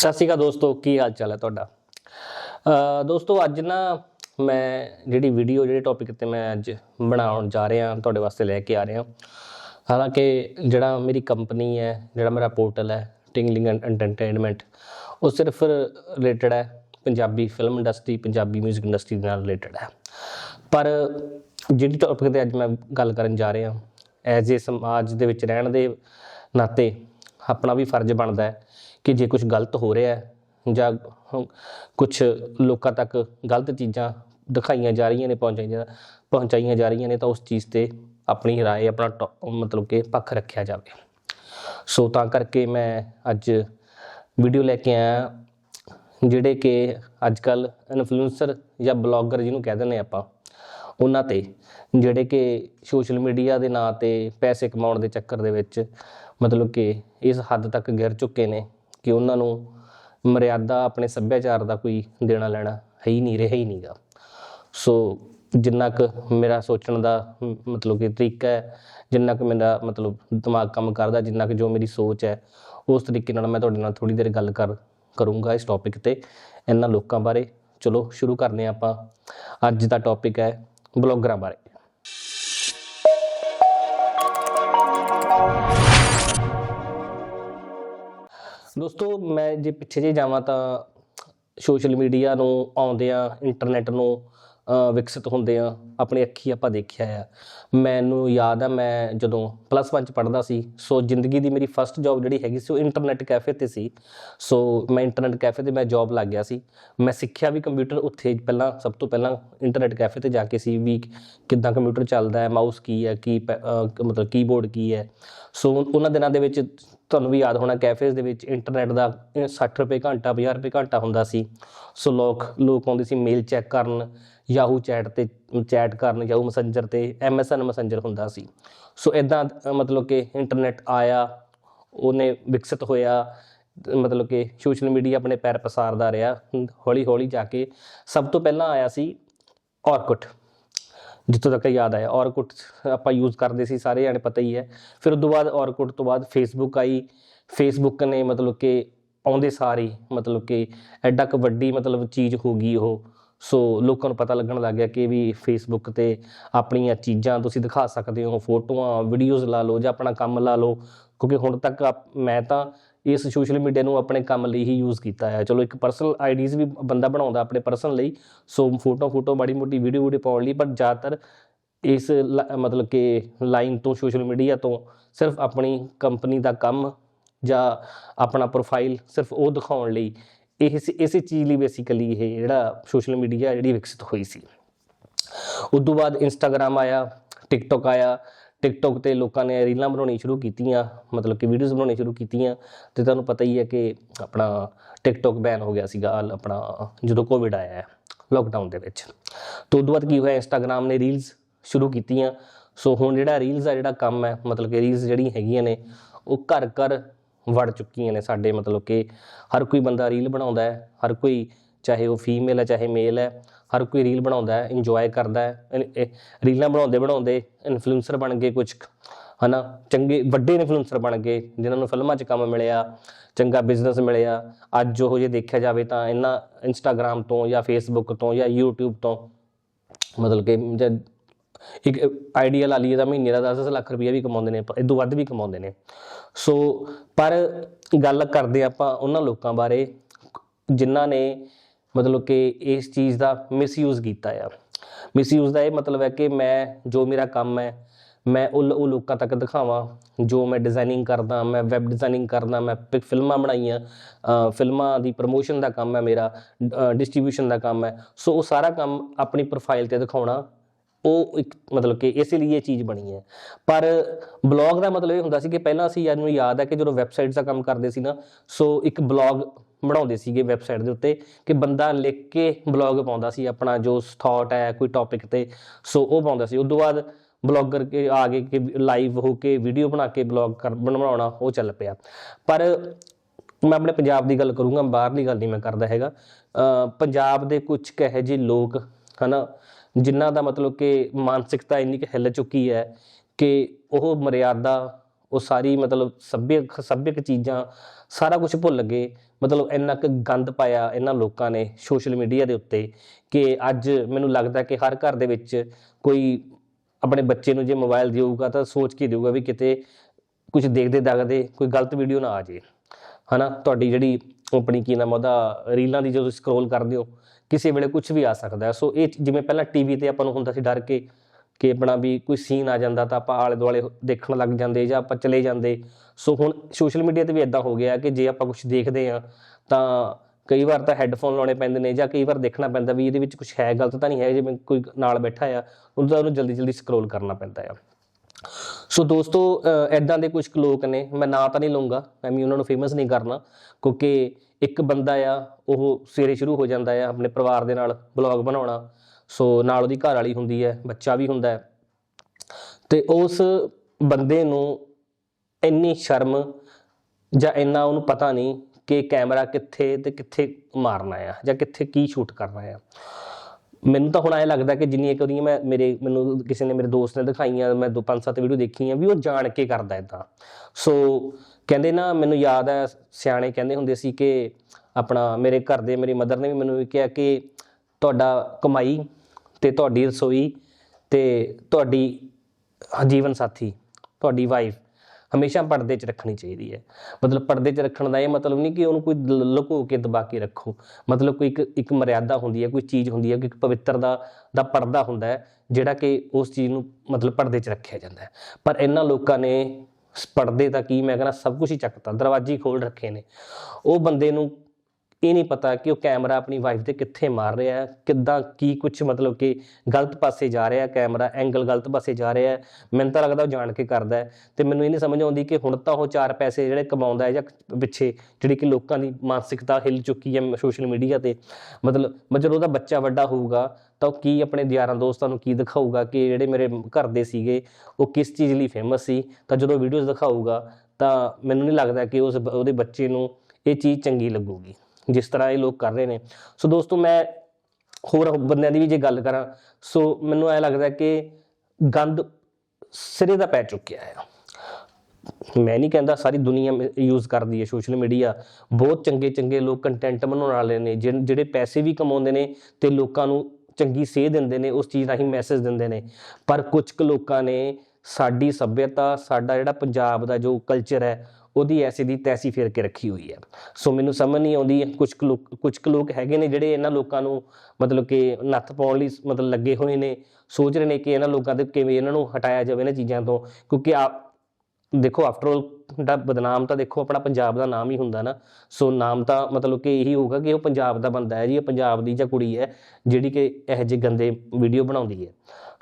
ਸਤਿ ਸ਼੍ਰੀ ਅਕਾਲ ਦੋਸਤੋ, ਕੀ ਹਾਲ ਚਾਲ ਹੈ ਤੁਹਾਡਾ? ਦੋਸਤੋ, ਅੱਜ ਨਾ ਮੈਂ ਜਿਹੜੀ ਵੀਡੀਓ ਜਿਹੜੇ ਟੌਪਿਕ ਤੇ ਮੈਂ ਅੱਜ ਬਣਾਉਣ ਜਾ ਰਿਹਾ, ਤੁਹਾਡੇ ਵਾਸਤੇ ਲੈ ਕੇ ਆ ਰਿਹਾ। ਹਾਲਾਂਕਿ ਜਿਹੜਾ ਮੇਰੀ ਕੰਪਨੀ ਹੈ, ਜਿਹੜਾ ਮੇਰਾ ਪੋਰਟਲ ਹੈ ਟਿੰਗਲਿੰਗ ਐਂਟਰਟੇਨਮੈਂਟ ਉਹ ਸਿਰਫ ਰਿਲੇਟਡ ਹੈ, Punjabi film industry Punjabi 뮤직 industry ਦੇ ਨਾਲ ਰਿਲੇਟਡ ਹੈ। ਪਰ ਜਿਹੜੀ ਟੌਪਿਕ ਤੇ ਅੱਜ ਮੈਂ ਗੱਲ ਕਰਨ ਜਾ ਰਿਹਾ ਐਜ਼ ਏ ਸਮਾਜ ਦੇ ਵਿੱਚ ਰਹਿਣ ਦੇ ਨਾਤੇ ਆਪਣਾ ਵੀ ਫਰਜ਼ ਬਣਦਾ ਹੈ ਕਿ ਜੇ ਕੁਝ ਗਲਤ ਹੋ ਰਿਹਾ ਹੈ ਜਾਂ ਕੁਝ ਲੋਕਾਂ ਤੱਕ ਗਲਤ ਚੀਜ਼ਾਂ ਦਿਖਾਈਆਂ ਜਾ ਰਹੀਆਂ ਨੇ ਪਹੁੰਚਾਈਆਂ ਪਹੁੰਚਾਈਆਂ ਜਾ ਰਹੀਆਂ ਨੇ ਤਾਂ ਉਸ ਚੀਜ਼ ਤੇ ਆਪਣੀ رائے ਆਪਣਾ ਟੋ- ਮਤਲਬ ਕਿ ਪੱਖ ਰੱਖਿਆ ਜਾਵੇ ਸੋ ਤਾਂ ਕਰਕੇ ਮੈਂ ਅੱਜ ਵੀਡੀਓ ਲੈ ਕੇ ਆਇਆ ਜਿਹੜੇ ਕਿ ਅੱਜ ਕੱਲ ਇਨਫਲੂਐਂਸਰ ਜਾਂ ਬਲੌਗਰ ਜਿਹਨੂੰ ਕਹਿ ਦਿੰਦੇ ਆਪਾਂ ਉਹਨਾਂ ਤੇ, ਜਿਹੜੇ ਕਿ ਸੋਸ਼ਲ ਮੀਡੀਆ ਦੇ ਨਾਂ ਤੇ ਪੈਸੇ ਕਮਾਉਣ ਦੇ ਚੱਕਰ ਦੇ ਵਿੱਚ ਮਤਲਬ ਕਿ ਇਸ ਹੱਦ ਤੱਕ ਗਿਰ ਚੁੱਕੇ ਨੇ ਕਿ ਉਹਨਾਂ ਨੂੰ ਮਰਿਆਦਾ ਆਪਣੇ ਸੱਭਿਆਚਾਰ ਦਾ ਕੋਈ ਦੇਣਾ ਲੈਣਾ ਹੈ ਹੀ ਨਹੀਂ, ਰਿਹਾ ਹੀ ਨਹੀਂਗਾ ਸੋ ਜਿੰਨਾ ਕੁ ਮੇਰਾ ਸੋਚਣ ਦਾ ਮਤਲਬ ਕਿ ਤਰੀਕਾ ਹੈ, ਜਿੰਨਾ ਕੁ ਮੇਰਾ ਮਤਲਬ ਦਿਮਾਗ ਕੰਮ ਕਰਦਾ, ਜਿੰਨਾ ਕੁ ਜੋ ਮੇਰੀ ਸੋਚ ਹੈ, ਉਸ ਤਰੀਕੇ ਨਾਲ ਮੈਂ ਤੁਹਾਡੇ ਨਾਲ ਥੋੜੀ ਦੇਰ ਗੱਲ ਕਰ, ਕਰੂੰਗਾ ਇਸ ਟੌਪਿਕ ਤੇ ਇਹਨਾਂ ਲੋਕਾਂ ਬਾਰੇ। ਚਲੋ, ਸ਼ੁਰੂ ਕਰਦੇ ਹਾਂ ਆਪਾਂ। ਅੱਜ ਦਾ ਟੌਪਿਕ ਹੈ ਬਲੌਗਰਾਂ ਬਾਰੇ ਦੋਸਤੋ, ਮੈਂ ਜੇ ਪਿੱਛੇ ਜੇ ਜਾਵਾਂ ਤਾਂ ਸੋਸ਼ਲ ਮੀਡੀਆ ਨੂੰ ਆਉਂਦਿਆਂ ਇੰਟਰਨੈਟ ਨੂੰ ਵਿਕਸਿਤ ਹੁੰਦੇ ਹੁੰਦਿਆਂ ਆਪਣੀ ਅੱਖੀ ਆਪਾਂ ਦੇਖਿਆ ਆ। ਮੈਨੂੰ ਯਾਦ ਆ, ਮੈਂ ਜਦੋਂ ਪਲੱਸ 1 ਚ ਪੜ੍ਹਦਾ ਸੀ ਸੋ ਜ਼ਿੰਦਗੀ ਦੀ ਮੇਰੀ ਫਸਟ ਜੌਬ ਜਿਹੜੀ ਹੈਗੀ ਸੀ, ਉਹ ਇੰਟਰਨੈਟ ਕੈਫੇ ਤੇ ਸੀ। ਸੋ ਮੈਂ ਇੰਟਰਨੈਟ ਕੈਫੇ ਤੇ ਮੈਂ ਜੌਬ ਲੱਗ ਗਿਆ ਸੀ। ਮੈਂ ਸਿੱਖਿਆ ਵੀ ਕੰਪਿਊਟਰ ਉੱਥੇ ਪਹਿਲਾਂ, ਸਭ ਤੋਂ ਪਹਿਲਾਂ ਇੰਟਰਨੈਟ ਕੈਫੇ ਤੇ ਜਾ ਕੇ ਸੀ ਵੀ ਕਿੱਦਾਂ ਕੰਪਿਊਟਰ ਚੱਲਦਾ ਹੈ ਮਾਊਸ ਕੀ ਹੈ, ਕੀ ਪੈ- ਮਤਲਬ ਕੀਬੋਰਡ ਕੀ ਹੈ। ਸੋ ਉਹਨਾਂ ਦਿਨਾਂ ਦੇ ਵਿੱਚ ਤੁਹਾਨੂੰ ਵੀ ਯਾਦ ਹੋਣਾ ਕੈਫੇਜ਼ ਦੇ ਵਿੱਚ ਇੰਟਰਨੈਟ ਦਾ ਇਹ 60 ਰੁਪਏ ਘੰਟਾ 50 ਰੁਪਏ ਘੰਟਾ ਹੁੰਦਾ ਸੀ। ਸੋ ਲੋਕ ਲੋਕ ਆਉਂਦੇ ਸੀ ਮੇਲ ਚੈੱਕ ਕਰਨ ਯਾਹੂ ਚੈਟ ਤੇ ਚੈਟ ਕਰਨ ਯਾਹੂ ਮੈਸੇਂਜਰ ਤੇ ਐਮਐਸਐਨ ਮੈਸੇਂਜਰ ਹੁੰਦਾ ਸੀ। ਸੋ ਇਦਾਂ ਮਤਲਬ ਕਿ ਇੰਟਰਨੈਟ ਆਇਆ, ਉਹਨੇ ਵਿਕਸਿਤ ਹੋਇਆ, ਮਤਲਬ ਕਿ ਸੋਸ਼ਲ ਮੀਡੀਆ ਆਪਣੇ ਪੈਰ ਪਸਾਰਦਾ ਰਿਹਾ ਹੌਲੀ ਹੌਲੀ ਜਾ ਕੇ ਸਭ ਤੋਂ ਪਹਿਲਾਂ ਆਇਆ ਸੀ ਔਰਕੁੱਟ, ਜਿੱਥੋਂ ਤੱਕ ਯਾਦ ਆਇਆ। ਔਰਕੁੱਟ ਆਪਾਂ ਯੂਜ਼ ਕਰਦੇ ਸੀ, ਸਾਰੇ ਜਾਣੇ ਪਤਾ ਹੀ ਹੈ। ਫਿਰ ਉਸ ਤੋਂ ਬਾਅਦ ਔਰਕੁੱਟ ਤੋਂ ਬਾਅਦ ਫੇਸਬੁੱਕ ਆਈ। ਫੇਸਬੁੱਕ ਨੇ ਮਤਲਬ ਕਿ ਆਉਂਦੇ ਸਾਰੇ, ਮਤਲਬ ਕਿ ਐਡਾ ਕੁ ਵੱਡੀ ਮਤਲਬ ਚੀਜ਼ ਹੋ ਗਈ ਉਹ। ਸੋ ਲੋਕਾਂ ਨੂੰ ਪਤਾ ਲੱਗਣ ਲੱਗ ਗਿਆ ਕਿ ਵੀ ਫੇਸਬੁੱਕ ਤੇ ਆਪਣੀਆਂ ਚੀਜ਼ਾਂ ਤੁਸੀਂ ਦਿਖਾ ਸਕਦੇ ਹੋ, ਫੋਟੋਆਂ ਵੀਡੀਓਜ਼ ਲਾ ਲਓ ਜਾਂ ਆਪਣਾ ਕੰਮ ਲਾ ਲਓ, ਕਿਉਂਕਿ ਹੁਣ ਤੱਕ ਆਪ- ਮੈਂ ਤਾਂ ਇਸ ਸੋਸ਼ਲ ਮੀਡੀਆ ਨੂੰ ਆਪਣੇ ਕੰਮ ਲਈ ਹੀ ਯੂਜ਼ ਕੀਤਾ ਹੈ ਚਲੋ ਇੱਕ ਪਰਸਨਲ ਆਈਡੀਜ਼ ਵੀ ਬੰਦਾ ਬਣਾਉਂਦਾ ਆਪਣੇ ਪਰਸਨਲ ਲਈ, ਸੋ ਫੋਟੋ ਫੋਟੋ ਮਾੜੀ ਮੋਟੀ ਵੀਡੀਓ ਵੀਡੀਓ ਪਾਉਣ ਲਈ, ਪਰ ਜ਼ਿਆਦਾਤਰ ਇਸ ਲ- ਮਤਲਬ ਕਿ ਲਾਈਨ ਤੋਂ ਸੋਸ਼ਲ ਮੀਡੀਆ ਤੋਂ ਸਿਰਫ ਆਪਣੀ ਕੰਪਨੀ ਦਾ ਕੰਮ ਜਾਂ ਆਪਣਾ ਪ੍ਰੋਫਾਈਲ ਸਿਰਫ ਉਹ ਦਿਖਾਉਣ ਲਈ ਇਹ ਇਸੇ ਚੀਜ਼ ਲਈ ਬੇਸਿਕਲੀ ਇਹ ਜਿਹੜਾ ਸੋਸ਼ਲ ਮੀਡੀਆ ਜਿਹੜੀ ਵਿਕਸਿਤ ਹੋਈ ਸੀ। ਉਸ ਤੋਂ ਬਾਅਦ ਇੰਸਟਾਗ੍ਰam ਆਇਆ ਟਿਕਟੋਕ ਆਇਆ ਟਿਕਟੋਕ ਤੇ ਲੋਕਾਂ ਨੇ ਰੀਲਾਂ ਬਣਾਉਣੀ ਸ਼ੁਰੂ ਕੀਤੀਆਂ, ਮਤਲਬ ਕਿ ਵੀਡੀਓਜ਼ ਬਣਾਉਣੀ ਸ਼ੁਰੂ ਕੀਤੀਆਂ ਤੇ ਤੁਹਾਨੂੰ ਪਤਾ ਹੀ ਹੈ ਕਿ ਆਪਣਾ ਟਿਕਟੋਕ ਬੈਨ ਹੋ ਗਿਆ ਸੀਗਾ ਆਪਣਾ ਜਦੋਂ ਕੋਵਿਡ ਆਇਆ ਹੈ ਲੋਕਡਾਊਨ ਦੇ ਵਿੱਚ। ਤੋਂ ਉਦੋਂ ਬਾਅਦ ਕੀ ਹੋਇਆ ਇੰਸਟਾਗ੍ਰam ਨੇ ਰੀਲਸ ਸ਼ੁਰੂ ਕੀਤੀਆਂ। ਸੋ ਹੁਣ ਜਿਹੜਾ ਰੀਲਸ ਆ, ਜਿਹੜਾ ਕੰਮ ਹੈ, ਮਤਲਬ ਕਿ ਰੀਲਸ ਜਿਹੜੀਆਂ ਹੈਗੀਆਂ ਨੇ, ਉਹ ਘਰ ਘਰ ਵੜ ਚੁੱਕੀਆਂ ਨੇ ਸਾਡੇ, ਮਤਲਬ ਕਿ ਹਰ ਕੋਈ ਬੰਦਾ ਰੀਲ ਬਣਾਉਂਦਾ ਹੈ, ਹਰ ਕੋਈ ਚਾਹੇ ਉਹ ਫੀਮੇਲ ਹੈ, ਚਾਹੇ ਮੇਲ ਹੈ, ਹਰ ਕੋਈ ਰੀਲ ਬਣਾਉਂਦਾ ਹੈ ਇੰਜੋਏ ਕਰਦਾ ਹੈ, ਇਨ- ਇਹ ਰੀਲਾਂ ਬਣਾਉਂਦੇ ਬਣਾਉਂਦੇ ਇਨਫਲੂਐਂਸਰ ਬਣ ਗਏ ਕੁਝ ਹਨਾ? ਚੰਗੇ, ਵੱਡੇ ਇਨਫਲੂਐਂਸਰ ਬਣ ਗਏ, ਜਿਨ੍ਹਾਂ ਨੂੰ ਫਿਲਮਾਂ 'ਚ ਕੰਮ ਮਿਲਿਆ, ਚੰਗਾ ਬਿਜ਼ਨਸ ਮਿਲਿਆ, ਅੱਜ ਉਹ ਜੇ ਦੇਖਿਆ ਜਾਵੇ ਤਾਂ ਇਹਨਾਂ ਇੰਸਟਾਗ੍ਰam ਤੋਂ ਜਾਂ ਫੇਸਬੁੱਕ ਤੋਂ ਜਾਂ YouTube ਤੋਂ, ਮਤਲਬ ਕਿ ਜਦ ਇੱਕ ਆਈਡੀਆ ਲਾ ਲਈਏ ਤਾਂ ਮਹੀਨੇ ਦਾ 10 ਲੱਖ ਰੁਪਈਆ ਵੀ ਕਮਾਉਂਦੇ ਨੇ ਇਦੋਂ ਵੱਧ ਵੀ ਕਮਾਉਂਦੇ ਨੇ। ਸੋ, ਪਰ ਗੱਲ ਕਰਦੇ ਆਪਾਂ ਉਹਨਾਂ ਲੋਕਾਂ ਬਾਰੇ ਜਿਨ੍ਹਾਂ ਨੇ ਮਤਲਬ ਕਿ ਇਸ ਚੀਜ਼ ਦਾ ਮਿਸਯੂਜ਼ ਕੀਤਾ ਆ। ਮਿਸਯੂਜ਼ ਦਾ ਇਹ ਮਤਲਬ ਹੈ ਕਿ ਮੈਂ ਜੋ ਮੇਰਾ ਕੰਮ ਹੈ, ਮੈਂ ਉਹ ਉਹ ਲੋਕਾਂ ਤੱਕ ਦਿਖਾਵਾਂ, ਜੋ ਮੈਂ ਡਿਜ਼ਾਈਨਿੰਗ ਕਰਦਾ, ਮੈਂ ਵੈਬ ਡਿਜ਼ਾਈਨਿੰਗ ਕਰਦਾ, ਮੈਂ ਪਿਕ ਫਿਲਮਾਂ ਬਣਾਈਆਂ ਫਿਲਮਾਂ ਦੀ ਪ੍ਰੋਮੋਸ਼ਨ ਦਾ ਕੰਮ ਹੈ ਮੇਰਾ ਡਿਸਟ੍ਰੀਬਿਊਸ਼ਨ ਦਾ ਕੰਮ ਹੈ। ਸੋ ਉਹ ਸਾਰਾ ਕੰਮ ਆਪਣੀ ਪ੍ਰੋਫਾਈਲ ਤੇ ਦਿਖਾਉਣਾ ਉਹ ਇੱਕ ਮਤਲਬ ਕਿ ਇਸੇ ਲਈ ਇਹ ਚੀਜ਼ ਬਣੀ ਹੈ। ਪਰ ਬਲੌਗ ਦਾ ਮਤਲਬ ਇਹ ਹੁੰਦਾ ਸੀ ਕਿ ਪਹਿਲਾਂ ਅਸੀਂ ਯਾਰ ਨੂੰ ਯਾਦ ਹੈ ਕਿ ਜਦੋਂ ਵੈਬਸਾਈਟਸ ਦਾ ਕੰਮ ਕਰਦੇ ਸੀ ਨਾ, ਸੋ ਇੱਕ ਬਲੌਗ ਬਣਾਉਂਦੇ ਸੀਗੇ ਵੈਬਸਾਈਟ ਦੇ ਉੱਤੇ ਕਿ ਬੰਦਾ ਲਿਖ ਕੇ ਬਲੌਗ ਪਾਉਂਦਾ ਸੀ ਆਪਣਾ ਜੋ ਥਾਟ ਹੈ, ਕੋਈ ਟੌਪਿਕ ਤੇ, ਸੋ ਉਹ ਪਾਉਂਦਾ ਸੀ। ਉਸ ਤੋਂ ਬਾਅਦ ਬਲੌਗਰ ਕੇ ਆ ਗਏ ਕਿ ਲਾਈਵ ਹੋ ਕੇ ਵੀਡੀਓ ਬਣਾ ਕੇ ਬਲੌਗ ਕਰ, ਬਣਾਉਣਾ ਉਹ ਚੱਲ ਪਿਆ। ਪਰ ਮੈਂ ਆਪਣੇ ਪੰਜਾਬ ਦੀ ਗੱਲ ਕਰੂੰਗਾ ਬਾਹਰਲੀ ਗੱਲ ਨਹੀਂ ਮੈਂ ਕਰਦਾ ਹੈਗਾ। ਪੰਜਾਬ ਦੇ ਕੁਝ ਕਹੇ ਜਿਹੇ ਲੋਕ, ਹਨਾ ਜਿਨ੍ਹਾਂ ਦਾ ਮਤਲਬ ਕਿ ਮਾਨਸਿਕਤਾ ਇੰਨੀ ਕੁ ਹਿੱਲ ਚੁੱਕੀ ਹੈ ਕਿ ਉਹ ਮਰਿਆਦਾ, ਉਹ ਸਾਰੀ ਮਤਲਬ ਸੱਭਿਅਕ ਸੱਭਿਅਕ ਚੀਜ਼ਾਂ ਸਾਰਾ ਕੁਝ ਭੁੱਲ ਗਏ। ਮਤਲਬ ਇੰਨਾ ਕੁ ਗੰਦ ਪਾਇਆ ਇਹਨਾਂ ਲੋਕਾਂ ਨੇ ਸੋਸ਼ਲ ਮੀਡੀਆ ਦੇ ਉੱਤੇ ਕਿ ਅੱਜ ਮੈਨੂੰ ਲੱਗਦਾ ਕਿ ਹਰ ਘਰ ਦੇ ਵਿੱਚ ਕੋਈ ਆਪਣੇ ਬੱਚੇ ਨੂੰ ਜੇ ਮੋਬਾਈਲ ਦੇਊਗਾ ਤਾਂ ਸੋਚ ਕੇ ਦੇਊਗਾ ਵੀ ਕਿਤੇ ਕੁਝ ਦੇਖਦੇ ਦਗਦੇ ਕੋਈ ਗਲਤ ਵੀਡੀਓ ਨਾ ਆ ਜੇ ਹਨਾ? ਤੁਹਾਡੀ ਜਿਹੜੀ ਆਪਣੀ ਕੀ ਨਾਮ ਉਹਦਾ ਰੀਲਾਂ ਦੀ ਜਦੋਂ ਸਕਰੋਲ ਕਰਦੇ ਹੋ ਕਿਸੇ ਵੇਲੇ ਕੁਝ ਵੀ ਆ ਸਕਦਾ ਹੈ। ਸੋ ਇਹ ਜਿਵੇਂ ਪਹਿਲਾਂ ਟੀਵੀ ਤੇ ਆਪਾਂ ਨੂੰ ਹੁੰਦਾ ਸੀ ਡਰ ਕੇ ਕਿ ਆਪਣਾ ਵੀ ਕੋਈ ਸੀਨ ਆ ਜਾਂਦਾ ਤਾਂ ਆਪਾਂ ਆਲੇ ਦੁਆਲੇ ਦੇਖਣ ਲੱਗ ਜਾਂਦੇ ਜਾਂ ਆਪਾਂ ਚਲੇ ਜਾਂਦੇ। ਸੋ ਹੁਣ ਸੋਸ਼ਲ ਮੀਡੀਆ ਤੇ ਵੀ ਇਦਾਂ ਹੋ ਗਿਆ ਕਿ ਜੇ ਆਪਾਂ ਕੁਝ ਦੇਖਦੇ ਆ ਤਾਂ ਕਈ ਵਾਰ ਤਾਂ ਹੈੱਡਫੋਨ ਲਾਉਣੇ ਪੈਂਦੇ ਨੇ ਜਾਂ ਕਈ ਵਾਰ ਦੇਖਣਾ ਪੈਂਦਾ ਵੀ ਇਹਦੇ ਵਿੱਚ ਕੁਝ ਹੈ, ਗਲਤ ਤਾਂ ਨਹੀਂ ਹੈ। ਜਿਵੇਂ ਕੋਈ ਨਾਲ ਬੈਠਾ ਆ, ਉਹਦਾ ਉਹਨੂੰ ਜਲਦੀ ਜਲਦੀ ਸਕਰੋਲ ਕਰਨਾ ਪੈਂਦਾ ਆ। ਸੋ ਦੋਸਤੋ ਐਦਾਂ ਦੇ ਕੁਝ ਲੋਕ ਨੇ। ਮੈਂ ਨਾਂ ਤਾਂ ਨਹੀਂ ਲਵਾਂਗਾ ਮੈਂ ਵੀ ਉਹਨਾਂ ਨੂੰ ਫੇਮਸ ਨਹੀਂ ਕਰਨਾ, ਕਿਉਂਕਿ ਇੱਕ ਬੰਦਾ ਆ, ਉਹ ਸਵੇਰੇ ਸ਼ੁਰੂ ਹੋ ਜਾਂਦਾ ਆ ਆਪਣੇ ਪਰਿਵਾਰ ਦੇ ਨਾਲ ਬਲੌਗ ਬਣਾਉਣਾ। ਸੋ ਨਾਲ ਉਹਦੀ ਘਰ ਵਾਲੀ ਹੁੰਦੀ ਹੈ, ਬੱਚਾ ਵੀ ਹੁੰਦਾ ਹੈ। ਤੇ ਉਸ ਬੰਦੇ ਨੂੰ ਇੰਨੀ ਸ਼ਰਮ ਜਾਂ ਇੰਨਾ ਉਹਨੂੰ ਪਤਾ ਨਹੀਂ ਕਿ ਕੈਮਰਾ ਕਿੱਥੇ ਤੇ ਕਿੱਥੇ ਮਾਰਨਾ ਆ ਜਾਂ ਕਿੱਥੇ ਕੀ ਸ਼ੂਟ ਕਰਨਾ ਆ। ਮੈਨੂੰ ਤਾਂ ਹੁਣ ਐ ਲੱਗਦਾ ਕਿ ਜਿੰਨੀਆਂ ਕਿ ਉਹਦੀਆਂ ਮੈਂ ਮੇਰੇ, ਮੈਨੂੰ ਕਿਸੇ ਨੇ ਮੇਰੇ ਦੋਸਤ ਨੇ ਦਿਖਾਈਆਂ, ਮੈਂ ਦੋ ਪੰਜ ਸੱਤ ਵੀਡੀਓ ਦੇਖੀਆਂ ਵੀ ਉਹ ਜਾਣ ਕੇ ਕਰਦਾ ਇਦਾਂ ਸੋ ਕਹਿੰਦੇ ਨਾ, ਮੈਨੂੰ ਯਾਦ ਹੈ ਸਿਆਣੇ ਕਹਿੰਦੇ ਹੁੰਦੇ ਸੀ ਕਿ ਆਪਣਾ ਮੇਰੇ ਘਰ ਦੇ, ਮੇਰੀ ਮਦਰ ਨੇ ਵੀ ਮੈਨੂੰ ਵੀ ਕਿਹਾ ਕਿ ਤੁਹਾਡਾ ਕਮਾਈ ਤੇ ਤੁਹਾਡੀ ਰਸੋਈ ਤੇ ਤੁਹਾਡੀ ਜੀਵਨ ਸਾਥੀ, ਤੁਹਾਡੀ ਵਾਈਫ ਹਮੇਸ਼ਾ ਪਰਦੇ 'ਚ ਰੱਖਣੀ ਚਾਹੀਦੀ ਹੈ। ਮਤਲਬ ਪਰਦੇ 'ਚ ਰੱਖਣ ਦਾ ਇਹ ਮਤਲਬ ਨਹੀਂ ਕਿ ਉਹਨੂੰ ਕੋਈ ਲੁਕੋ ਕੇ ਦਬਾ ਕੇ ਰੱਖੋ। ਮਤਲਬ ਕੋਈ ਇੱਕ ਇੱਕ ਮਰਿਆਦਾ ਹੁੰਦੀ ਹੈ, ਕੋਈ ਚੀਜ਼ ਹੁੰਦੀ ਹੈ ਕਿ ਇੱਕ ਪਵਿੱਤਰ ਦਾ ਦਾ ਪਰਦਾ ਹੁੰਦਾ ਹੈ, ਜਿਹੜਾ ਕਿ ਉਸ ਚੀਜ਼ ਨੂੰ ਮਤਲਬ ਪਰਦੇ 'ਚ ਰੱਖਿਆ ਜਾਂਦਾ ਹੈ। ਪਰ ਇਹਨਾਂ ਲੋਕਾਂ ਨੇ ਪਰਦੇ ਤਾਂ ਕੀ, ਮੈਂ ਕਹਿੰਦਾ ਸਭ ਕੁਝ ਹੀ ਚੱਕਤਾ, ਦਰਵਾਜ਼ੇ ਹੀ ਖੋਲ ਰੱਖੇ ਨੇ। ਉਹ ਬੰਦੇ ਨੂੰ ਇਹ ਨਹੀਂ ਪਤਾ ਕਿ ਉਹ ਕੈਮਰਾ ਆਪਣੀ ਵਾਈਫ ਤੇ ਕਿੱਥੇ ਮਾਰ ਰਿਹਾ ਹੈ, ਕਿੱਦਾਂ ਕੀ ਕੁਝ ਮਤਲਬ ਕਿ ਗਲਤ ਪਾਸੇ ਜਾ ਰਿਹਾ ਕੈਮਰਾ ਐਂਗਲ ਗਲਤ ਪਾਸੇ ਜਾ ਰਿਹਾ ਮੈਨੂੰ ਤਾਂ ਲੱਗਦਾ ਉਹ ਜਾਣ ਕੇ ਕਰਦਾ ਹੈ। ਤੇ ਮੈਨੂੰ ਇਹ ਨਹੀਂ ਸਮਝ ਆਉਂਦੀ ਕਿ ਹੁਣ ਤਾਂ ਉਹ ਚਾਰ ਪੈਸੇ ਜਿਹੜੇ ਕਮਾਉਂਦਾ ਹੈ ਜਾਂ ਪਿੱਛੇ ਜਿਹੜੀ ਕਿ ਲੋਕਾਂ ਦੀ ਮਾਨਸਿਕਤਾ ਹਿੱਲ ਚੁੱਕੀ ਹੈ ਸੋਸ਼ਲ ਮੀਡੀਆ ਤੇ, ਮਤਲਬ ਮੈਂ ਜਦੋਂ ਉਹਦਾ ਬੱਚਾ ਵੱਡਾ ਹੋਊਗਾ ਤਾਂ ਉਹ ਕੀ ਆਪਣੇ ਯਾਰਾਂ ਦੋਸਤਾਂ ਨੂੰ ਕੀ ਦਿਖਾਊਗਾ ਕਿ ਜਿਹੜੇ ਮੇਰੇ ਘਰ ਦੇ ਸੀਗੇ, ਉਹ ਕਿਸ ਚੀਜ਼ ਲਈ ਫੇਮਸ ਸੀ, ਤਾਂ ਜਦੋਂ ਵੀਡੀਓਜ਼ ਦਿਖਾਊਗਾ, ਤਾਂ ਮੈਨੂੰ ਨਹੀਂ ਲੱਗਦਾ ਕਿ ਉਸ ਉਹਦੇ ਬੱਚੇ ਨੂੰ ਇਹ ਚੀਜ਼ ਚੰਗੀ ਲੱਗੂਗੀ, ਜਿਸ ਤਰ੍ਹਾਂ ਇਹ ਲੋਕ ਕਰ ਰਹੇ ਨੇ। ਸੋ ਦੋਸਤੋ, ਮੈਂ ਹੋਰ ਬੰਦਿਆਂ ਦੀ ਵੀ ਜੇ ਗੱਲ ਕਰਾਂ, ਸੋ ਮੈਨੂੰ ਐ ਲੱਗਦਾ ਕਿ ਗੰਦ ਸਿਰੇ ਦਾ ਪੈ ਚੁੱਕਿਆ ਹੈ ਮੈਂ ਨਹੀਂ ਕਹਿੰਦਾ ਸਾਰੀ ਦੁਨੀਆ ਯੂਜ਼ ਕਰਦੀ ਹੈ ਸੋਸ਼ਲ ਮੀਡੀਆ ਬਹੁਤ ਚੰਗੇ ਚੰਗੇ ਲੋਕ ਕੰਟੈਂਟ ਬਣਾਉਣ ਵਾਲੇ ਨੇ, ਜਿਨ- ਜਿਹੜੇ ਪੈਸੇ ਵੀ ਕਮਾਉਂਦੇ ਨੇ ਤੇ ਲੋਕਾਂ ਨੂੰ ਚੰਗੀ ਸੇਧ ਦਿੰਦੇ ਨੇ, ਉਸ ਚੀਜ਼ ਰਾਹੀਂ ਮੈਸੇਜ ਦਿੰਦੇ ਨੇ। ਪਰ ਕੁਝ ਕੁ ਲੋਕਾਂ ਨੇ ਸਾਡੀ ਸੱਭਿਅਤਾ, ਸਾਡਾ ਜਿਹੜਾ ਪੰਜਾਬ ਦਾ ਜੋ ਕਲਚਰ ਹੈ, ਉਹਦੀ ਐਸੀ ਦੀ ਤੈਸੀ ਫੇਰ ਕੇ ਰੱਖੀ ਹੋਈ ਹੈ। ਸੋ ਮੈਨੂੰ ਸਮਝ ਨਹੀਂ ਆਉਂਦੀ, ਕੁਝ ਕੁ ਲੋਕ, ਕੁਝ ਕੁ ਲੋਕ ਹੈਗੇ ਨੇ ਜਿਹੜੇ ਇਹਨਾਂ ਲੋਕਾਂ ਨੂੰ ਮਤਲਬ ਕਿ ਨੱਥ ਪਾਉਣ ਲਈ ਮਤਲਬ ਲੱਗੇ ਹੋਏ ਨੇ, ਸੋਚ ਰਹੇ ਨੇ ਕਿ ਇਹਨਾਂ ਲੋਕਾਂ ਦੇ ਕਿਵੇਂ ਇਹਨਾਂ ਨੂੰ ਹਟਾਇਆ ਜਾਵੇ ਇਹਨਾਂ ਚੀਜ਼ਾਂ ਤੋਂ, ਕਿਉਂਕਿ ਆਪ ਦੇਖੋ ਆਫਟਰ ਆਲ ਦਾ ਬਦਨਾਮ ਤਾਂ ਦੇਖੋ, ਆਪਣਾ ਪੰਜਾਬ ਦਾ ਨਾਮ ਹੀ ਹੁੰਦਾ ਨਾ। ਸੋ ਨਾਮ ਤਾਂ ਮਤਲਬ ਕਿ ਇਹੀ ਹੋਊਗਾ ਕਿ ਉਹ ਪੰਜਾਬ ਦਾ ਬੰਦਾ ਹੈ ਜੀ, ਇਹ ਪੰਜਾਬ ਦੀ ਜਾਂ ਕੁੜੀ ਹੈ, ਜਿਹੜੀ ਕਿ ਇਹੋ ਜਿਹੇ ਗੰਦੇ ਵੀਡੀਓ ਬਣਾਉਂਦੀ ਹੈ।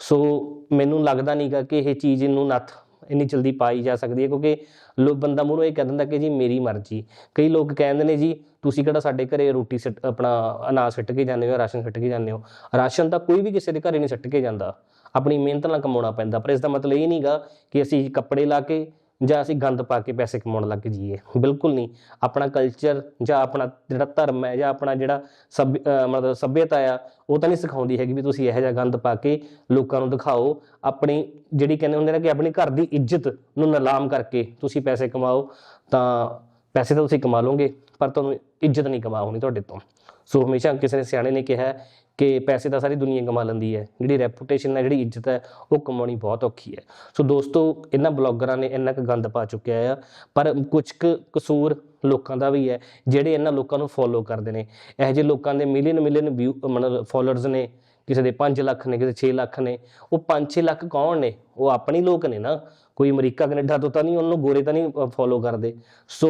ਸੋ ਮੈਨੂੰ ਲੱਗਦਾ ਨਹੀਂਗਾ ਕਿ ਇਹ ਚੀਜ਼ ਨੂੰ ਨੱਥ ਇੰਨੀ ਜਲਦੀ ਪਾਈ ਜਾ ਸਕਦੀ ਹੈ, ਕਿਉਂਕਿ ਲੋ, ਬੰਦਾ ਮੂਹਰੋਂ ਇਹ ਕਹਿ ਦਿੰਦਾ ਕਿ ਜੀ, ਮੇਰੀ ਮਰਜ਼ੀ। ਕਈ ਲੋਕ ਕਹਿੰਦੇ ਨੇ ਜੀ, ਤੁਸੀਂ ਕਿਹੜਾ ਸਾਡੇ ਘਰੇ ਰੋਟੀ ਸਿੱਟ, ਆਪਣਾ ਅਨਾਜ ਸਿੱਟ ਕੇ ਜਾਂਦੇ ਹੋ ਰਾਸ਼ਨ ਸਿੱਟ ਕੇ ਜਾਂਦੇ ਹੋ? ਰਾਸ਼ਨ ਤਾਂ ਕੋਈ ਵੀ ਕਿਸੇ ਦੇ ਘਰੇ ਨਹੀਂ ਸਿੱਟ ਕੇ ਜਾਂਦਾ। ਆਪਣੀ ਮਿਹਨਤ ਨਾਲ ਕਮਾਉਣਾ ਪੈਂਦਾ, ਪਰ ਇਸ ਦਾ ਮਤਲਬ ਇਹ ਨਹੀਂਗਾ ਕਿ ਅਸੀਂ ਕੱਪੜੇ ਲਾ ਕੇ ਜਾਂ ਅਸੀਂ ਗੰਦ ਪਾ ਕੇ ਪੈਸੇ ਕਮਾਉਣ ਲੱਗ ਜਾਈਏ। ਬਿਲਕੁਲ ਨਹੀਂ। ਆਪਣਾ ਕਲਚਰ ਜਾਂ ਆਪਣਾ ਜਿਹੜਾ ਧਰਮ ਹੈ ਜਾਂ ਆਪਣਾ ਜਿਹੜਾ ਸੱਭ ਮਤਲਬ ਸੱਭਿਅਤਾ ਆ, ਉਹ ਤਾਂ ਨਹੀਂ ਸਿਖਾਉਂਦੀ ਹੈਗੀ ਵੀ ਤੁਸੀਂ ਇਹੋ ਜਿਹਾ ਗੰਦ ਪਾ ਕੇ ਲੋਕਾਂ ਨੂੰ ਦਿਖਾਓ। ਆਪਣੀ ਜਿਹੜੀ ਕਹਿੰਦੇ ਹੁੰਦੇ ਨੇ ਕਿ ਆਪਣੀ ਘਰ ਦੀ ਇੱਜ਼ਤ ਨੂੰ ਨਿਲਾਮ ਕਰਕੇ ਤੁਸੀਂ ਪੈਸੇ ਕਮਾਓ, ਤਾਂ ਪੈਸੇ ਤਾਂ ਤੁਸੀਂ ਕਮਾ ਲਓਗੇ ਪਰ ਤੁਹਾਨੂੰ ਇੱਜ਼ਤ ਨਹੀਂ ਕਮਾ ਹੋਣੀ ਤੁਹਾਡੇ ਤੋਂ। ਸੋ ਹਮੇਸ਼ਾ ਕਿਸੇ ਨੇ ਸਿਆਣੇ ਨੇ ਕਿਹਾ ਕਿ ਪੈਸੇ ਤਾਂ ਸਾਰੀ ਦੁਨੀਆ ਕਮਾ ਲੈਂਦੀ ਹੈ। ਜਿਹੜੀ ਰੈਪੂਟੇਸ਼ਨ ਹੈ, ਜਿਹੜੀ ਇੱਜ਼ਤ ਹੈ, ਉਹ ਕਮਾਉਣੀ ਬਹੁਤ ਔਖੀ ਹੈ। ਸੋ ਦੋਸਤੋ, ਇਹਨਾਂ ਬਲੌਗਰਾਂ ਨੇ ਇੰਨਾ ਕੁ ਗੰਦ ਪਾ ਚੁੱਕਿਆ ਆ, ਪਰ ਕੁਝ ਕੁ ਕਸੂਰ ਲੋਕਾਂ ਦਾ ਵੀ ਹੈ, ਜਿਹੜੇ ਇਹਨਾਂ ਲੋਕਾਂ ਨੂੰ ਫੋਲੋ ਕਰਦੇ ਨੇ। ਇਹੋ ਜਿਹੇ ਲੋਕਾਂ ਦੇ ਮਿਲੀਅਨ ਮਿਲੀਅਨ ਵਿਊ ਮਤਲਬ ਫੋਲੋਅਰਸ ਨੇ, ਕਿਸੇ ਦੇ 5 ਲੱਖ ਨੇ, ਕਿਸੇ 6 ਲੱਖ ਨੇ, ਉਹ 5-6 ਲੱਖ ਕੌਣ ਨੇ? ਉਹ ਆਪਣੀ ਲੋਕ ਨੇ ਨਾ। ਕੋਈ ਅਮਰੀਕਾ, ਕੈਨੇਡਾ ਤੋਂ ਤਾਂ ਨਹੀਂ, ਉਹਨੂੰ ਗੋਰੇ ਤਾਂ ਨਹੀਂ ਫੋਲੋ ਕਰਦੇ। ਸੋ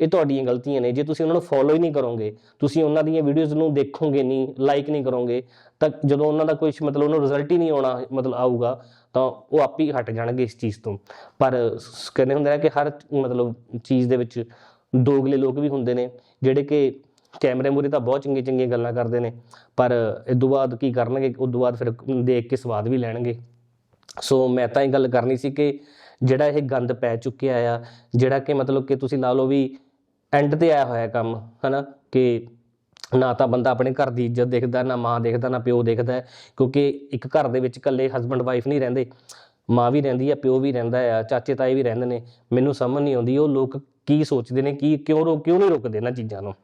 ਇਹ ਤੁਹਾਡੀਆਂ ਗਲਤੀਆਂ ਨੇ। ਜੇ ਤੁਸੀਂ ਉਹਨਾਂ ਨੂੰ ਫੋਲੋ ਹੀ ਨਹੀਂ ਕਰੋਗੇ, ਤੁਸੀਂ ਉਹਨਾਂ ਦੀਆਂ ਵੀਡੀਓਜ਼ ਨੂੰ ਦੇਖੋਗੇ ਨਹੀਂ ਲਾਈਕ ਨਹੀਂ ਕਰੋਗੇ, ਤਾਂ ਜਦੋਂ ਉਹਨਾਂ ਦਾ ਕੋਈ ਮਤਲਬ ਉਹਨੂੰ ਰਿਜ਼ਲਟ ਹੀ ਨਹੀਂ ਆਉਣਾ, ਮਤਲਬ ਆਊਗਾ, ਤਾਂ ਉਹ ਆਪ ਹੀ ਹਟ ਜਾਣਗੇ ਇਸ ਚੀਜ਼ ਤੋਂ। ਪਰ ਕਹਿੰਦੇ ਹੁੰਦੇ ਨੇ ਕਿ ਹਰ ਮਤਲਬ ਚੀਜ਼ ਦੇ ਵਿੱਚ ਦੋਗਲੇ ਲੋਕ ਵੀ ਹੁੰਦੇ ਨੇ, ਜਿਹੜੇ ਕਿ ਕੈਮਰੇ ਮੂਰੇ ਤਾਂ ਬਹੁਤ ਚੰਗੀਆਂ ਚੰਗੀਆਂ ਗੱਲਾਂ ਕਰਦੇ ਨੇ, ਪਰ ਇਸ ਤੋਂ ਬਾਅਦ ਕੀ ਕਰਨਗੇ ਉਸ ਤੋਂ ਬਾਅਦ ਫਿਰ ਦੇਖ ਕੇ ਸਵਾਦ ਵੀ ਲੈਣਗੇ। ਸੋ ਮੈਂ ਤਾਂ ਇਹ ਗੱਲ ਕਰਨੀ ਸੀ ਕਿ ਜਿਹੜਾ ਇਹ ਗੰਦ ਪੈ ਚੁੱਕਿਆ ਆ, ਜਿਹੜਾ ਕਿ ਮਤਲਬ ਕਿ ਤੁਸੀਂ ਲਾ ਲਓ ਵੀ ਐਂਡ ਤੇ ਆਇਆ ਹੋਇਆ ਕੰਮ, ਹਨਾ? ਕਿ ਨਾ ਤਾਂ ਬੰਦਾ ਆਪਣੇ ਘਰ ਦੀ ਇੱਜ਼ਤ ਦੇਖਦਾ, ਨਾ ਮਾਂ ਦੇਖਦਾ, ਨਾ ਪਿਓ ਦੇਖਦਾ, ਕਿਉਂਕਿ ਇੱਕ ਘਰ ਦੇ ਵਿੱਚ ਇਕੱਲੇ ਹਸਬੰਡ ਵਾਈਫ ਨਹੀਂ ਰਹਿੰਦੇ। ਮਾਂ ਵੀ ਰਹਿੰਦੀ ਆ, ਪਿਓ ਵੀ ਰਹਿੰਦਾ ਆ, ਚਾਚੇ, ਤਾਏ ਵੀ ਰਹਿੰਦੇ ਨੇ। ਮੈਨੂੰ ਸਮਝ ਨਹੀਂ ਆਉਂਦੀ ਉਹ ਲੋਕ ਕੀ ਸੋਚਦੇ ਨੇ, ਕੀ, ਕਿਉਂ ਰੋ, ਕਿਉਂ ਨਹੀਂ ਰੁਕਦੇ ਇਹਨਾਂ ਚੀਜ਼ਾਂ ਨੂੰ?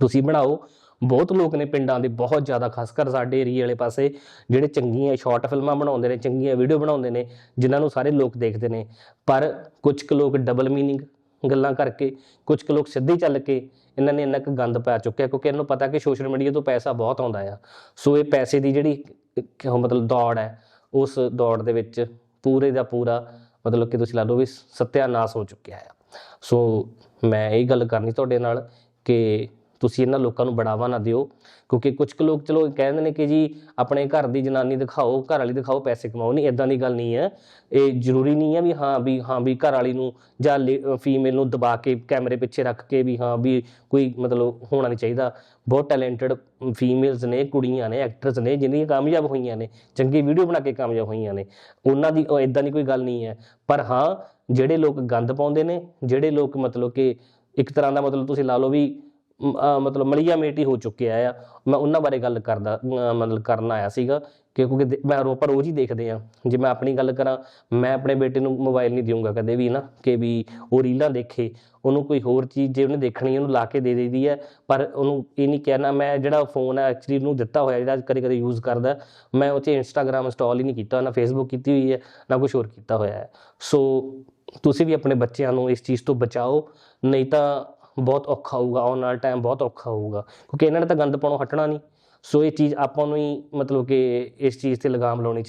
ਤੁਸੀਂ ਬਣਾਓ ਬਹੁਤ ਲੋਕ ਨੇ ਪਿੰਡਾਂ ਦੇ, ਬਹੁਤ ਜ਼ਿਆਦਾ ਖਾਸ ਕਰ ਸਾਡੇ ਏਰੀਆ ਵਾਲੇ ਪਾਸੇ, ਜਿਹੜੇ ਚੰਗੀਆਂ ਸ਼ਾਰਟ ਫਿਲਮਾਂ ਬਣਾਉਂਦੇ ਨੇ, ਚੰਗੀਆਂ ਵੀਡੀਓ ਬਣਾਉਂਦੇ ਨੇ, ਜਿਨ੍ਹਾਂ ਨੂੰ ਸਾਰੇ ਲੋਕ ਦੇਖਦੇ ਨੇ। ਪਰ ਕੁਝ ਕੁ ਲੋਕ ਡਬਲ ਮੀਨਿੰਗ ਗੱਲਾਂ ਕਰਕੇ ਕੁਝ ਕੁ ਲੋਕ ਸਿੱਧੇ ਚੱਲ ਕੇ ਇਹਨਾਂ ਨੇ ਇੰਨਾ ਕੁ ਗੰਦ ਪਾ ਚੁੱਕਿਆ, ਕਿਉਂਕਿ ਇਹਨਾਂ ਨੂੰ ਪਤਾ ਕਿ ਸੋਸ਼ਲ ਮੀਡੀਆ ਤੋਂ ਪੈਸਾ ਬਹੁਤ ਆਉਂਦਾ ਆ। ਸੋ ਇਹ ਪੈਸੇ ਦੀ ਜਿਹੜੀ ਇੱਕ ਮਤਲਬ ਦੌੜ ਹੈ, ਉਸ ਦੌੜ ਦੇ ਵਿੱਚ ਪੂਰੇ ਦਾ ਪੂਰਾ ਮਤਲਬ ਕਿ ਤੁਸੀਂ ਲਾ ਲਓ ਵੀ ਸਤਿਆਨਾਸ ਹੋ ਚੁੱਕਿਆ ਆ। ਸੋ ਮੈਂ ਇਹ ਗੱਲ ਕਰਨੀ ਤੁਹਾਡੇ ਨਾਲ ਕਿ ਤੁਸੀਂ ਇਹਨਾਂ ਲੋਕਾਂ ਨੂੰ ਬੜਾਵਾ ਨਾ ਦਿਓ, ਕਿਉਂਕਿ ਕੁਝ ਕੁ ਲੋਕ ਚਲੋ ਕਹਿੰਦੇ ਨੇ ਕਿ ਜੀ ਆਪਣੇ ਘਰ ਦੀ ਜਨਾਨੀ ਦਿਖਾਓ, ਘਰ ਵਾਲੀ ਦਿਖਾਓ, ਪੈਸੇ ਕਮਾਓ। ਨਹੀਂ ਇਦਾਂ ਦੀ ਗੱਲ ਨਹੀਂ ਹੈ। ਇਹ ਜ਼ਰੂਰੀ ਨਹੀਂ ਹੈ ਵੀ ਹਾਂ ਵੀ ਹਾਂ ਵੀ ਘਰ ਵਾਲੀ ਨੂੰ ਜਾਂ ਫੀਮੇਲ ਨੂੰ ਦਬਾ ਕੇ ਕੈਮਰੇ ਪਿੱਛੇ ਰੱਖ ਕੇ ਵੀ ਹਾਂ ਵੀ ਕੋਈ ਮਤਲਬ ਹੋਣਾ ਨਹੀਂ ਚਾਹੀਦਾ। ਬਹੁਤ ਟੈਲੈਂਟਡ ਫੀਮੇਲਸ ਨੇ, ਕੁੜੀਆਂ ਨੇ ਐਕਟਰਸ ਨੇ ਜਿਨ੍ਹਾਂ ਕਾਮਯਾਬ ਹੋਈਆਂ ਨੇ, ਚੰਗੀ ਵੀਡੀਓ ਬਣਾ ਕੇ ਕਾਮਯਾਬ ਹੋਈਆਂ ਨੇ। ਉਹਨਾਂ ਦੀ ਇਦਾਂ ਦੀ ਕੋਈ ਗੱਲ ਨਹੀਂ ਹੈ। ਪਰ ਹਾਂ, ਜਿਹੜੇ ਲੋਕ ਗੰਦ ਪਾਉਂਦੇ ਨੇ, ਜਿਹੜੇ ਲੋਕ ਮਤਲਬ ਕਿ ਇੱਕ ਤਰ੍ਹਾਂ ਦਾ ਮਤਲਬ ਤੁਸੀਂ ਲਾ ਲਓ ਵੀ ਮਤਲਬ ਮਲੀਆ ਮੇਟੀ ਹੋ ਚੁੱਕਿਆ ਆ। ਮੈਂ ਉਹਨਾਂ ਬਾਰੇ ਗੱਲ ਕਰਦਾ ਮਤਲਬ ਕਰਨ ਆਇਆ ਸੀਗਾ ਕਿ ਕਿਉਂਕਿ ਦੇ- ਮੈਂ ਰੋ- ਆਪਾਂ ਰੋਜ਼ ਹੀ ਦੇਖਦੇ ਆ ਜੇ ਮੈਂ ਆਪਣੀ ਗੱਲ ਕਰਾਂ, ਮੈਂ ਆਪਣੇ ਬੇਟੇ ਨੂੰ ਮੋਬਾਈਲ ਨਹੀਂ ਦੇਵਾਂਗਾ ਕਦੇ ਵੀ ਨਾ, ਕਿ ਵੀ ਉਹ ਰੀਲਾਂ ਦੇਖੇ, ਉਹਨੂੰ ਕੋਈ ਹੋਰ ਚੀਜ਼ ਜੇ ਉਹਨੇ ਦੇਖਣੀ ਉਹਨੂੰ ਲਾ ਕੇ ਦੇ ਦੇਦੀ ਹੈ। ਪਰ ਉਹਨੂੰ ਇਹ ਨਹੀਂ ਕਹਿਣਾ, ਮੈਂ ਜਿਹੜਾ ਫੋਨ ਹੈ ਐਕਚੁਅਲੀ ਉਹਨੂੰ ਦਿੱਤਾ ਹੋਇਆ, ਜਿਹੜਾ ਕਦੇ ਕਦੇ ਯੂਜ਼ ਕਰਦਾ, ਮੈਂ ਉਹ 'ਚ ਇੰਸਟਾਗ੍ਰam ਇੰਸਟਾਲ ਹੀ ਨਹੀਂ ਕੀਤਾ ਨਾ ਫੇਸਬੁੱਕ ਕੀਤੀ ਹੋਈ ਹੈ, ਨਾ ਕੁਝ ਹੋਰ ਕੀਤਾ ਹੋਇਆ ਹੈ। ਸੋ ਤੁਸੀਂ ਵੀ ਆਪਣੇ ਬੱਚਿਆਂ ਨੂੰ ਇਸ ਚੀਜ਼ ਤੋਂ ਬਚਾਓ, ਨਹੀਂ ਤਾਂ ਬਹੁਤ ਔਖਾ ਹੋਊਗਾ, ਆਉਣ ਵਾਲਾ ਟਾਈਮ ਬਹੁਤ ਔਖਾ ਹੋਊਗਾ, ਕਿਉਂਕਿ ਇਹਨਾਂ ਨੇ ਤਾਂ ਗੰਦ ਪਾਉਣੋਂ ਹਟਣਾ ਨਹੀਂ। ਸੋ ਇਹ ਚੀਜ਼ ਆਪਾਂ ਨੂੰ ਹੀ ਮਤਲਬ ਕਿ ਇਸ ਚੀਜ਼ ਤੇ ਲਗਾਮ ਲਾਉਣੀ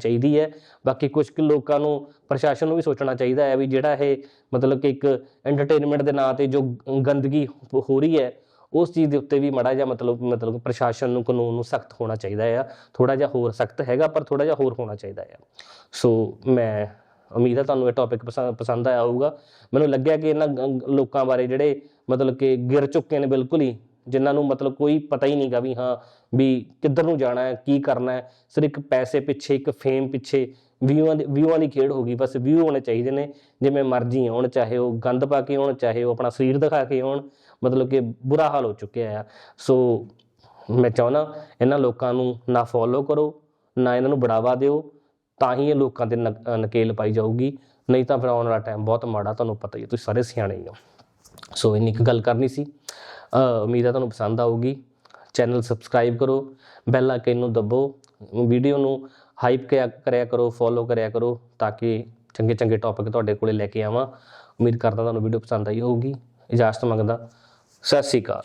ਚਾਹੀਦੀ ਹੈ। ਬਾਕੀ ਕੁਝ ਕੁ ਲੋਕਾਂ ਨੂੰ, ਪ੍ਰਸ਼ਾਸਨ ਨੂੰ ਵੀ ਸੋਚਣਾ ਚਾਹੀਦਾ ਹੈ ਵੀ ਜਿਹੜਾ ਇਹ ਮਤਲਬ ਕਿ ਇੱਕ ਐਂਟਰਟੇਨਮੈਂਟ ਦੇ ਨਾਂ ਤੇ ਜੋ ਗੰਦਗੀ ਹੋ ਰਹੀ ਹੈ, ਉਸ ਚੀਜ਼ ਦੇ ਉੱਤੇ ਵੀ ਮੜਾ ਜਿਹਾ ਮਤਲਬ ਮਤਲਬ ਪ੍ਰਸ਼ਾਸਨ ਨੂੰ, ਕਾਨੂੰਨ ਨੂੰ ਸਖਤ ਹੋਣਾ ਚਾਹੀਦਾ ਆ। ਥੋੜਾ ਜਿਹਾ ਹੋਰ ਸਖਤ ਹੈਗਾ, ਪਰ ਥੋੜਾ ਜਿਹਾ ਹੋਰ ਹੋਣਾ ਚਾਹੀਦਾ ਆ। ਸੋ ਮੈਂ ਉਮੀਦ ਹੈ ਤੁਹਾਨੂੰ ਇਹ ਟੌਪਿਕ ਪਸੰਦ ਆਇਆ ਹੋਊਗਾ। ਮੈਨੂੰ ਲੱਗਿਆ ਕਿ ਇਹਨਾਂ ਗ- ਲੋਕਾਂ ਬਾਰੇ ਜਿਹੜੇ ਮਤਲਬ ਕਿ ਗਿਰ ਚੁੱਕੇ ਨੇ ਬਿਲਕੁਲ ਹੀ, ਜਿਨ੍ਹਾਂ ਨੂੰ ਮਤਲਬ ਕੋਈ ਪਤਾ ਹੀ ਨਹੀਂਗਾ ਵੀ ਹਾਂ ਵੀ ਕਿੱਧਰ ਨੂੰ ਜਾਣਾ ਹੈ, ਕੀ ਕਰਨਾ ਹੈ। ਸਿਰ ਇੱਕ ਪੈਸੇ ਪਿੱਛੇ, ਇੱਕ ਫੇਮ ਪਿੱਛੇ ਵਿਊਆਂ ਦੀ ਵਿਊਆਂ ਦੀ ਖੇਡ ਹੋ ਗਈ, ਬਸ ਵਿਊ ਹੋਣੇ ਚਾਹੀਦੇ ਨੇ। ਜਿਵੇਂ ਮਰਜ਼ੀ ਆਉਣ, ਚਾਹੇ ਉਹ ਗੰਦ ਪਾ ਕੇ ਆਉਣ, ਚਾਹੇ ਉਹ ਆਪਣਾ ਸਰੀਰ ਦਿਖਾ ਕੇ ਆਉਣ, ਮਤਲਬ ਕਿ ਬੁਰਾ ਹਾਲ ਹੋ ਚੁੱਕਿਆ ਆ। ਸੋ ਮੈਂ ਚਾਹੁੰਦਾ ਇਹਨਾਂ ਲੋਕਾਂ ਨੂੰ ਨਾ ਫੋਲੋ ਕਰੋ, ਨਾ ਇਹਨਾਂ ਨੂੰ ਬੜਾਵਾ ਦਿਓ, ਤਾਂ ਹੀ ਇਹ ਲੋਕਾਂ ਤੇ ਨਕ- ਨਕੇਲ ਪਾਈ ਜਾਊਗੀ। ਨਹੀਂ ਤਾਂ ਫਿਰ ਆਉਣ ਵਾਲਾ ਟਾਈਮ ਬਹੁਤ ਮਾੜਾ, ਤੁਹਾਨੂੰ ਪਤਾ ਹੀ ਹੈ, ਤੁਸੀਂ ਸਾਰੇ ਸਿਆਣੇ ਹੀ ਹੋ। ਸੋ ਇੰਨੀ ਕੁ ਗੱਲ ਕਰਨੀ ਸੀ। ਉਮੀਦ ਹੈ ਤੁਹਾਨੂੰ ਪਸੰਦ ਆਊਗੀ। ਚੈਨਲ ਸਬਸਕ੍ਰਾਈਬ ਕਰੋ ਬੈਲ ਆਈਕਨ ਨੂੰ ਦਬੋ ਵੀਡੀਓ ਨੂੰ ਹਾਈਪ ਕਰਿਆ ਕਰੋ ਫੋਲੋ ਕਰਿਆ ਕਰੋ ਤਾਂ ਕਿ ਚੰਗੇ ਚੰਗੇ ਟੌਪਿਕ ਤੁਹਾਡੇ ਕੋਲੇ ਲੈ ਕੇ ਆਵਾਂ। ਉਮੀਦ ਕਰਦਾ ਤੁਹਾਨੂੰ ਵੀਡੀਓ ਪਸੰਦ ਆਈ ਹੋਊਗੀ। ਇਜਾਜ਼ਤ ਮੰਗਦਾ। ਸਤਿ ਸ਼੍ਰੀ ਅਕਾਲ।